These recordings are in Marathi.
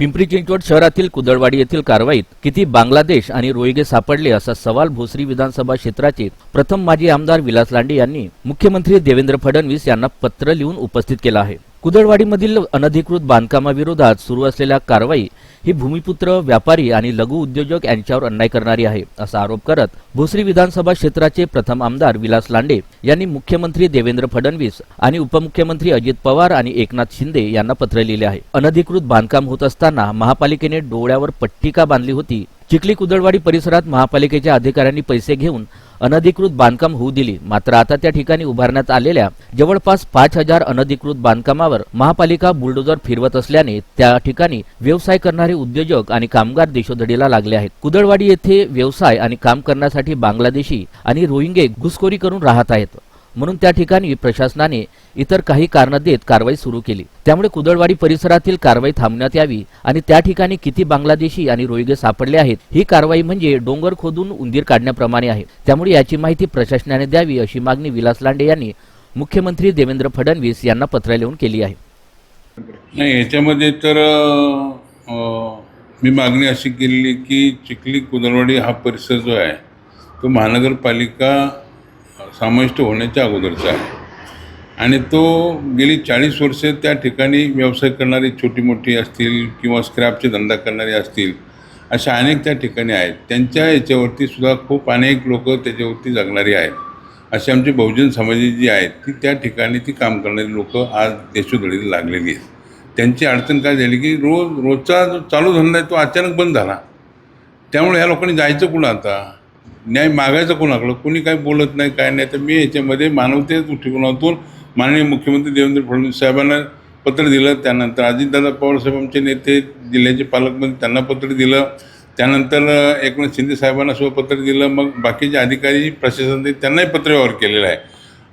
पिंपरी चिंचवड शहरातील कुदळवाडी येथील कारवाईत किती बांगलादेश आणि रोहिगे सापडले असा सवाल भोसरी विधानसभा क्षेत्राचे प्रथम माजी आमदार विलास लांडे यांनी मुख्यमंत्री देवेंद्र फडणवीस यांना पत्र लिहून उपस्थित केला आहे. कुदळवाडीमधील अनधिकृत बांधकामाविरोधात सुरू असलेल्या कारवाई ही भूमिपुत्र व्यापारी आणि लघु उद्योजक यांच्यावर अन्याय करणारी आहे असा आरोप करत भोसरी विधानसभा क्षेत्राचे प्रथम आमदार विलास लांडे यांनी मुख्यमंत्री देवेंद्र फडणवीस आणि उपमुख्यमंत्री अजित पवार आणि एकनाथ शिंदे यांना पत्र लिहिले आहे. अनधिकृत बांधकाम होत असताना महापालिकेने डोळ्यावर पट्टिका बांधली होती. चिखली कुदळवाडी परिसरात महापालिकेच्या अधिकाऱ्यांनी पैसे घेऊन अनधिकृत बांधकाम होऊ दिली. मात्र आता त्या ठिकाणी उभारण्यात आलेल्या जवळपास पाच हजार अनधिकृत बांधकामावर महापालिका बुलडोजर फिरवत असल्याने त्या ठिकाणी व्यवसाय करणारे उद्योजक आणि कामगार देशोधडीला लागले आहेत. कुदळवाडी येथे व्यवसाय आणि काम करण्यासाठी बांगलादेशी आणि रोहिंगे घुसखोरी करून राहत आहेत. म्हणून त्या ठिकाणी प्रशासनाने इतर काही कारण देत कारवाई सुरू केली. त्यामुळे कुदळवाडी परिसरातील कारवाई थांबण्यात यावी आणि त्या ठिकाणी किती बांगलादेशी आणि रोहिंगे सापडले आहेत ही कारवाई म्हणजे डोंगर खोदून उंदीर काढण्याप्रमाणे आहे. त्यामुळे याची माहिती प्रशासनाने द्यावी अशी मागणी विलास लांडे यांनी मुख्यमंत्री देवेंद्र फडणवीस यांना पत्र लिहून केली आहे. नाही याच्यामध्ये तर मी मागणी अशी केलेली की चिखली कुदळवाडी हा परिसर जो आहे तो महानगरपालिका समाविष्ट होण्याच्या अगोदरचा आहे. आणि तो गेली चाळीस वर्षे त्या ठिकाणी व्यवसाय करणारी छोटी मोठी असतील किंवा स्क्रॅपचे धंदा करणारे असतील अशा अनेक त्या ठिकाणी आहेत. त्यांच्या याच्यावरती सुद्धा खूप अनेक लोक त्याच्यावरती जगणारी आहेत. अशी आमची बहुजन समाजाची जी आहेत ती त्या ठिकाणी ती काम करणारी लोक आज देशोधडीला लागलेली आहेत. त्यांची अडचण काय झाली की रोज रोजचा जो चालू धंदा आहे तो अचानक बंद झाला. त्यामुळे ह्या लोकांनी जायचं कुठं आता? न्याय मागायचं कोणाकडं? कोणी काही बोलत नाही काय नाही. तर मी याच्यामध्ये मानवतेच्या दृष्टिकोनातून माननीय मुख्यमंत्री देवेंद्र फडणवीस साहेबांना पत्र दिलं. त्यानंतर अजितदादा पवारसाहेब आमचे नेते जिल्ह्याचे पालकमंत्री त्यांना पत्र दिलं. त्यानंतर एकनाथ शिंदे साहेबांना सुद्धा पत्र दिलं. मग बाकीचे अधिकारी प्रशासन त्यांनाही त्यांनाही पत्रव्यवहार केलेला आहे.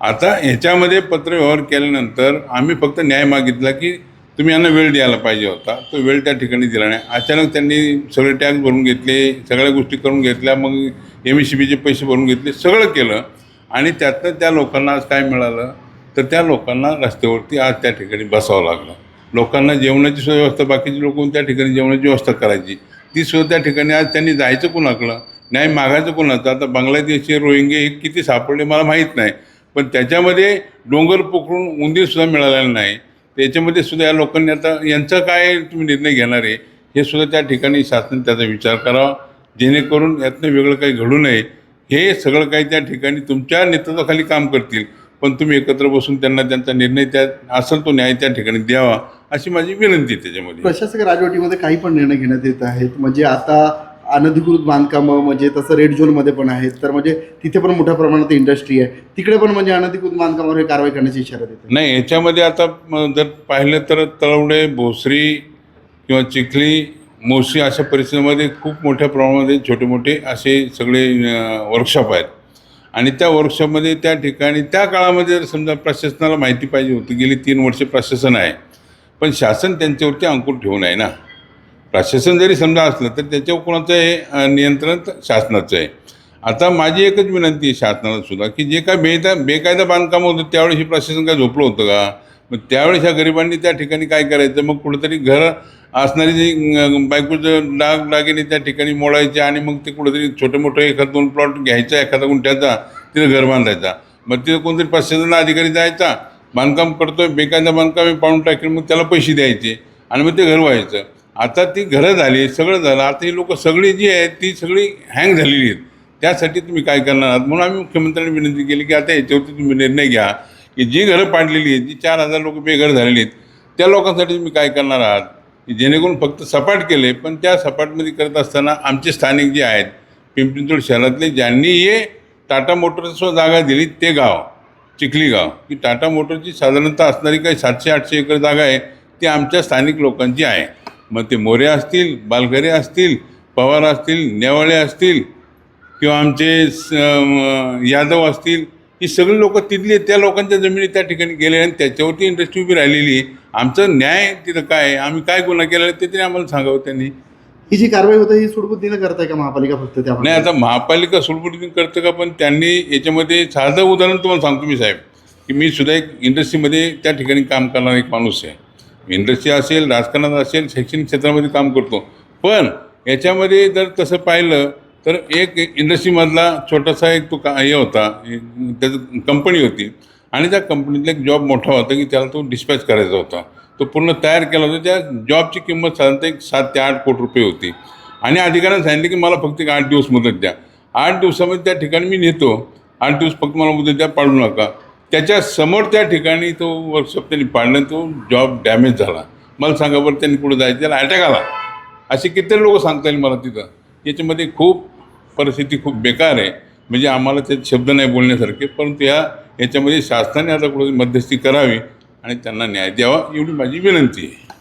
आता ह्याच्यामध्ये पत्रव्यवहार केल्यानंतर आम्ही फक्त न्याय मागितला की तुम्ही यांना वेळ द्यायला पाहिजे होता. तो वेळ त्या ठिकाणी दिला नाही. अचानक त्यांनी सगळे टॅक्स भरून घेतले सगळ्या गोष्टी करून घेतल्या मग एम एस सी बीचे पैसे भरून घेतले सगळं केलं. आणि त्यातनं त्या लोकांना आज काय मिळालं? तर त्या लोकांना रस्त्यावरती आज त्या ठिकाणी बसावं लागलं. लोकांना जेवणाची सुद्धा व्यवस्था बाकीची लोक त्या ठिकाणी जेवणाची व्यवस्था करायची? ती सुद्धा त्या ठिकाणी आज त्यांनी जायचं कोणाकडं? न्याय मागायचं कोणाचं? आता बांगलादेशचे रोहिंगे हे किती सापडले मला माहीत नाही. पण त्याच्यामध्ये डोंगर पोखरून उंदीरसुद्धा मिळालेला नाही. त्याच्यामध्ये सुद्धा या लोकांनी आता यांचा काय तुम्ही निर्णय घेणार आहे हे सुद्धा त्या ठिकाणी शासनाने त्याचा विचार करावा जेणेकरून यातनं वेगळं काही घडू नये. हे सगळं काही त्या ठिकाणी तुमच्या नेतृत्वाखाली काम करतील पण तुम्ही एकत्र बसून त्यांना त्यांचा निर्णय त्या असेल तो न्याय त्या ठिकाणी द्यावा अशी माझी विनंती आहे त्याच्यामध्ये. प्रशासक राजवटीमध्ये काही पण निर्णय घेण्यात येत आहेत. म्हणजे आता अनधिकृत बांधकामं म्हणजे तसं रेड झोनमध्ये पण आहेत. तर म्हणजे तिथे पण मोठ्या प्रमाणात इंडस्ट्री आहे. तिकडे पण म्हणजे अनधिकृत बांधकामावर हे कारवाई करण्याची इशारा देते नाही याच्यामध्ये आता जर पाहिलं तर तळवडे भोसरी किंवा चिखली मोशी अशा परिस्थितीमध्ये खूप मोठ्या प्रमाणामध्ये छोटे मोठे असे सगळे वर्कशॉप आहेत. आणि त्या वर्कशॉपमध्ये त्या ठिकाणी त्या काळामध्ये जर समजा प्रशासनाला माहिती पाहिजे होती गेली तीन वर्षे प्रशासन आहे. पण शासन त्यांच्यावरती अंकुर ठेवून आहे ना. प्रशासन जरी समजा असलं तर त्याच्यावर कोणाचं आहे नियंत्रण शासनाचं आहे. आता माझी एकच विनंती आहे शासनाला सुद्धा की जे काय बेदा बेकायदा बांधकाम होतं त्यावेळेस हे प्रशासन काय झोपलं होतं का? मग त्यावेळेस ह्या गरिबांनी त्या ठिकाणी काय करायचं? मग कुठंतरी घर असणारी जी बायकोचं डाग दागिने त्या ठिकाणी मोडायचे आणि मग ते कुठंतरी छोटे मोठं एखाद दोन प्लॉट घ्यायचा एखादा गुंठ्याचा तिथं घर बांधायचा. मग तिथं कोणतरी प्रशासन अधिकारी जायचा बांधकाम करतोय बेकायदा बांधकाम पाहून पाडून टाकेल मग त्याला पैसे द्यायचे आणि मग ते घर व्हायचं. आता ती घरं झाली सगळं झालं. आता ही लोक सगळी जी आहेत ती सगळी हँग झालेली आहेत. त्यासाठी तुम्ही काय करणार आहात? म्हणून आम्ही मुख्यमंत्र्यांनी विनंती केली की आता याच्यावरती तुम्ही निर्णय घ्या की जी घरं पाडलेली आहेत जी चार हजार लोक बेघर झालेली आहेत त्या लोकांसाठी तुम्ही काय करणार आहात? की जेणेकरून फक्त सपाट केले पण त्या सपाटमध्ये करत असताना आमचे स्थानिक जे आहेत पिंपरी शहरातले ज्यांनी हे टाटा मोटर्सवर जागा दिली ते गाव चिखली गाव. की टाटा मोटरची साधारणतः असणारी काही सातशे आठशे एकर जागा आहे ती आमच्या स्थानिक लोकांची आहे. मग ते मोरे असतील बालघरे असतील पवार असतील नेवाळे असतील किंवा आमचे स- यादव असतील ही सगळी लोक तिथली. त्या लोकांच्या जमिनी त्या ठिकाणी गेले आणि त्याच्यावरती इंडस्ट्री उभी राहिलेली आहे. आमचं न्याय तिथं काय? आम्ही काय गुन्हा केला ते तरी आम्हाला सांगावं त्यांनी ही जी कारवाई होते ही सुडबुद्धीनं करताय का महापालिका फक्त त्या नाही आता महापालिका सुलभुटीने करतं का पण त्यांनी याच्यामध्ये साधं उदाहरण तुम्हाला सांगतो मी साहेब की मी सुद्धा एक इंडस्ट्रीमध्ये त्या ठिकाणी काम करणारा एक माणूस आहे इंडस्ट्री असेल राजकारणात असेल शैक्षणिक क्षेत्रामध्ये काम करतो. पण याच्यामध्ये जर तसं पाहिलं तर एक इंडस्ट्रीमधला छोटासा एक तो का हे होता त्याचं कंपनी होती. आणि त्या कंपनीतला एक जॉब मोठा होता की त्याला तो डिस्पॅच करायचा होता. तो पूर्ण तयार केला होता. त्या जॉबची किंमत साधारणतः एक सात ते आठ कोटी रुपये होती. आणि अधिकाऱ्यांनी सांगितलं की मला फक्त एक आठ दिवस मुदत द्या. आठ दिवसामध्ये त्या ठिकाणी मी नेतो. आठ दिवस फक्त मला मुदत द्या पाडू नका. त्याच्यासमोर त्या ठिकाणी तो वर्कशॉप त्यांनी पाडला तो जॉब डॅमेज झाला. मला सांगा बरं त्यांनी पुढे जायचं? त्याला अटॅक आला. असे किती लोक सांगता येईल मला तिथं. याच्यामध्ये खूप परिस्थिती खूप बेकार आहे. म्हणजे आम्हाला ते शब्द नाही बोलण्यासारखे परंतु या याच्यामध्ये शासनाने आता कुठे मध्यस्थी करावी आणि त्यांना न्याय द्यावा एवढी माझी विनंती आहे.